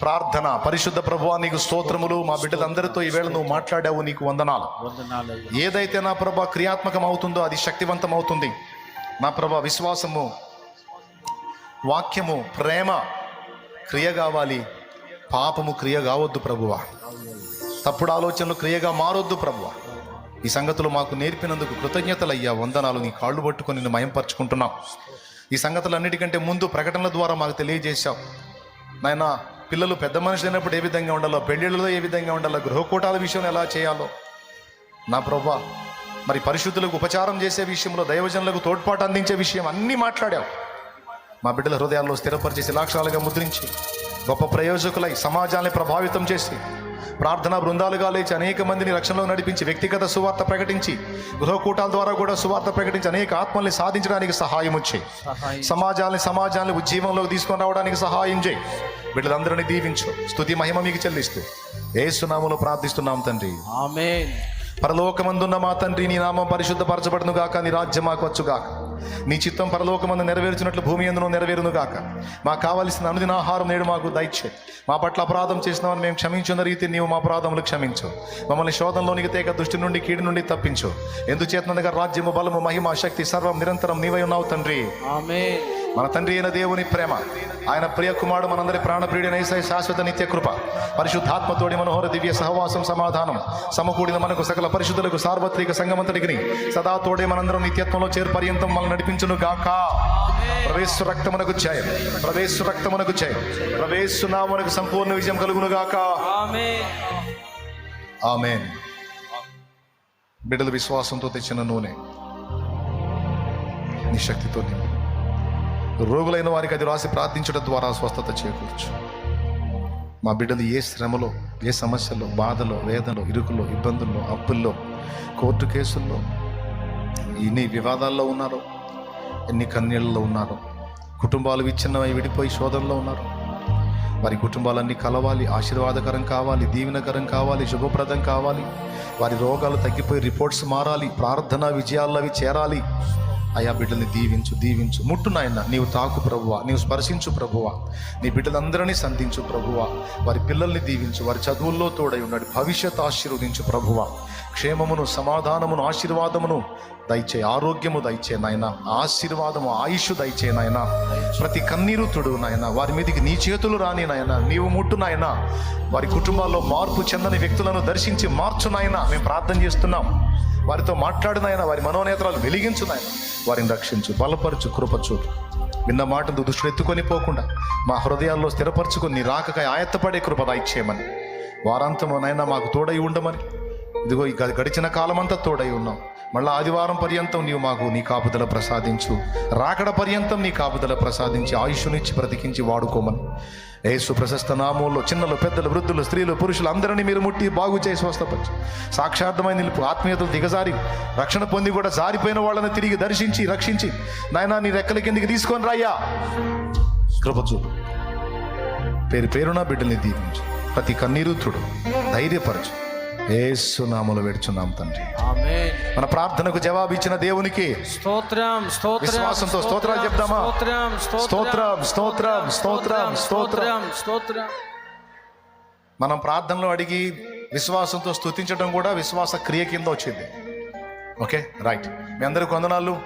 ప్రార్థన పరిశుద్ధ ప్రభువా నీకు స్తోత్రములు. మా బిడ్డలందరితో ఈవేళ నువ్వు మాట్లాడావు నీకు వందనాలు. ఏదైతే నా ప్రభా క్రియాత్మకం అవుతుందో అది శక్తివంతం అవుతుంది నా ప్రభా విశ్వాసము వాక్యము ప్రేమ క్రియ కావాలి. పాపము క్రియ కావద్దు ప్రభువా. తప్పుడు ఆలోచనలు క్రియగా మారొద్దు ప్రభువా. ఈ సంగతులు మాకు నేర్పినందుకు కృతజ్ఞతలయ్యా. వందనాలు నీ కాళ్ళు పట్టుకొని నిన్ను మయంపరుచుకుంటున్నాం. ఈ సంగతులన్నిటికంటే ముందు ప్రకటనల ద్వారా మాకు తెలియజేశావు. నాయన పిల్లలు పెద్ద మనుషులు అయినప్పుడు ఏ విధంగా ఉండాలో పెళ్ళిళ్ళలో ఏ విధంగా ఉండాలో గృహకూటాల విషయంలో ఎలా చేయాలో. నా ప్రభా మరి పరిశుద్ధులకు ఉపచారం చేసే విషయంలో దైవజనులకు తోడ్పాటు అందించే విషయం అన్నీ మాట్లాడావు. మా బిడ్డల హృదయాల్లో స్థిరపరిచి శిలాక్షరాలుగా ముద్రించి గొప్ప ప్రయోజకులై సమాజాన్ని ప్రభావితం చేసి ప్రార్థనా బృందాలుగా లేచి అనేక మందిని రక్షణలో నడిపించి వ్యక్తిగత సువార్త ప్రకటించి గృహకూటాల ద్వారా కూడా సువార్త ప్రకటించి అనేక ఆత్మల్ని సాధించడానికి సహాయం వచ్చాయి సమాజాన్ని సమాజాన్ని ఉజ్జీవంలోకి తీసుకొని రావడానికి సహాయం చేయి. బిడ్డలందరినీ దీవించు. స్తుతి మహిమ మీకు చెల్లిస్తూ. ఏసునామలో ప్రార్థిస్తున్నాం తండ్రి. ఆమేన్. పరలోకమందున్న మా తండ్రి నీ నామం పరిశుద్ధపరచబడును గాక నీ రాజ్యం మాకు వచ్చుగాక. నీ చిత్తం పరలోకమందు నెరవేర్చినట్లు భూమి ఎందునో నెరవేరును గాక మాకు కావలసిన అనుదిన ఆహారం నేడు మాకు దయచే. మా పట్ల అపరాధం చేసినామని మేము క్షమించున్న రీతి నీవు మా అపరాధములు క్షమించు. మమ్మల్ని శోధంలోనికి తేక దృష్టి నుండి కీడు నుండి తప్పించు. ఎందుచేతనగా రాజ్యము బలము మహిమ శక్తి సర్వం నిరంతరం నీవై ఉన్నావు తండ్రి. ఆమె మన తండ్రి అయిన దేవుని ప్రేమ ఆయన ప్రియ కుమారుడు మనందరి ప్రాణప్రియుడైన యేసయ్య శాశ్వత నిత్య కృప పరిశుద్ధాత్మతోడి మనోహర దివ్య సహవాసం సమాధానం సమకూడిన మనకు సకల పరిశుద్ధులకు సార్వత్రిక సంగమంతటికి సదా తోడే మనందరం నిత్యత్వంలో చేరు పర్యంతం మనల్ని నడిపించును గాక. ప్రవేశ రక్తమునకు జయం ప్రవేశ రక్తమునకు జయం ప్రవేశ నామనకు సంపూర్ణ విజయం కలుగును గాక. ఆమెన్. బిడ్డల విశ్వాసంతో తెచ్చిన నూనె నీ శక్తితో నింపు. రోగులైన వారికి అది రాసి ప్రార్థించడం ద్వారా స్వస్థత చేకూర్చు. మా బిడ్డలు ఏ శ్రమలో ఏ సమస్యలో బాధలో వేదనలో ఇరుకులో ఇబ్బందుల్లో అప్పుల్లో కోర్టు కేసుల్లో ఎన్ని వివాదాల్లో ఉన్నారో ఎన్ని కన్నీళ్ళలో ఉన్నారో కుటుంబాలు విచ్ఛిన్నమై విడిపోయి శోధనలో ఉన్నారు. వారి కుటుంబాలన్నీ కలవాలి ఆశీర్వాదకరం కావాలి దీవెనకరం కావాలి శుభప్రదం కావాలి. వారి రోగాలు తగ్గిపోయి రిపోర్ట్స్ మారాలి ప్రార్థన విజయాల్లో అవి చేరాలి. అయా బిడ్డల్ని దీవించు దీవించు. ముట్టు నాయన నీవు తాకు ప్రభువా నీవు స్పర్శించు ప్రభువా. నీ బిడ్డలందరినీ సంధించు ప్రభువా. వారి పిల్లల్ని దీవించు వారి చదువుల్లో తోడై ఉన్నాడు. భవిష్యత్ ఆశీర్వదించు ప్రభువా. క్షేమమును సమాధానమును ఆశీర్వాదమును దయచే ఆరోగ్యము దయచే నాయన ఆశీర్వాదము ఆయుష్ దయచే నాయన ప్రతి కన్నీరు తుడు నాయన వారి మీదకి నీ చేతులు రాని నాయన నీవు ముట్టు నాయన వారి కుటుంబాల్లో మార్పు చెందని వ్యక్తులను దర్శించి మార్చు నాయన మేము ప్రార్థన చేస్తున్నాం. వారితో మాట్లాడినాయన వారి మనోనేత్రాలు వెలిగించు నాయన వారిని రక్షించు బలపరచు కృపచూడు విన్న మాటను దృష్టిలో ఎత్తుకొని పోకుండా మా హృదయాల్లో స్థిరపరచుకొని నీ రాకకై ఆయత్తపడే కృప దాయిచ్చేయమని వారాంతము నాయన మాకు తోడై ఉండమని. ఇదిగో గడిచిన కాలమంతా తోడై ఉన్నాం. మళ్ళీ ఆదివారం పర్యంతం నీవు మాకు నీ కాపుదల ప్రసాదించు. రాకడ పర్యంతం నీ కాపుదల ప్రసాదించి ఆయుష్నిచ్చి బ్రతికించి వాడుకోమని. ఏసు ప్రశస్త నామంలో చిన్నలు పెద్దలు వృద్ధులు స్త్రీలు పురుషులు అందరినీ మీరు ముట్టి బాగు చేసి స్వస్థపరచు. సాక్షార్థమైన నిలుపు ఆత్మీయతలు దిగజారి రక్షణ పొంది కూడా జారిపోయిన వాళ్ళని తిరిగి దర్శించి రక్షించి. నాయన నీ రెక్కల కిందికి తీసుకొని రాయ్యా. కృపచు పేరు పేరున బిడ్డల్ని దీవించు. ప్రతి కన్నీరుతుడు ధైర్యపరచు. ఏసు నామలు వేడుచున్నాం తండ్రి. మన ప్రార్థనకు జవాబు ఇచ్చిన దేవునికి స్తోత్రం స్తోత్రం విశ్వాసంతో స్తోత్రాలు చెప్దామా? స్తోత్రం స్తోత్రం, స్తోత్రం, స్తోత్రం, స్తోత్రం. స్తోత్రం. మనం ప్రార్థనలో అడిగి విశ్వాసంతో స్తుతించడం కూడా విశ్వాస క్రియ కింద వచ్చింది. Okay right. మీ అందరికి వందనాలు